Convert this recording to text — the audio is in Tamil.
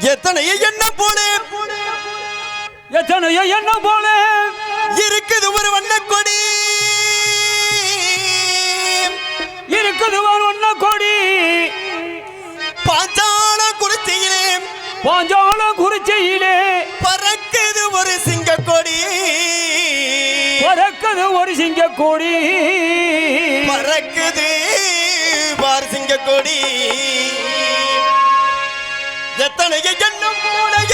எத்தனையோ என்ன போல? எத்தனையோ என்ன போல? இருக்குது ஒரு வண்ணக்கொடி இருக்குது ஒரு ஒன்ன கொடி. பாஞ்சால குறிச்சியிலே. பாஞ்சால குறிச்சியிலே. பறக்குது ஒரு சிங்க கொடி. பறக்குது ஒரு சிங்க கொடி. பறக்குது பார் சிங்க கொடி. எத்தனையோ என்னும் போல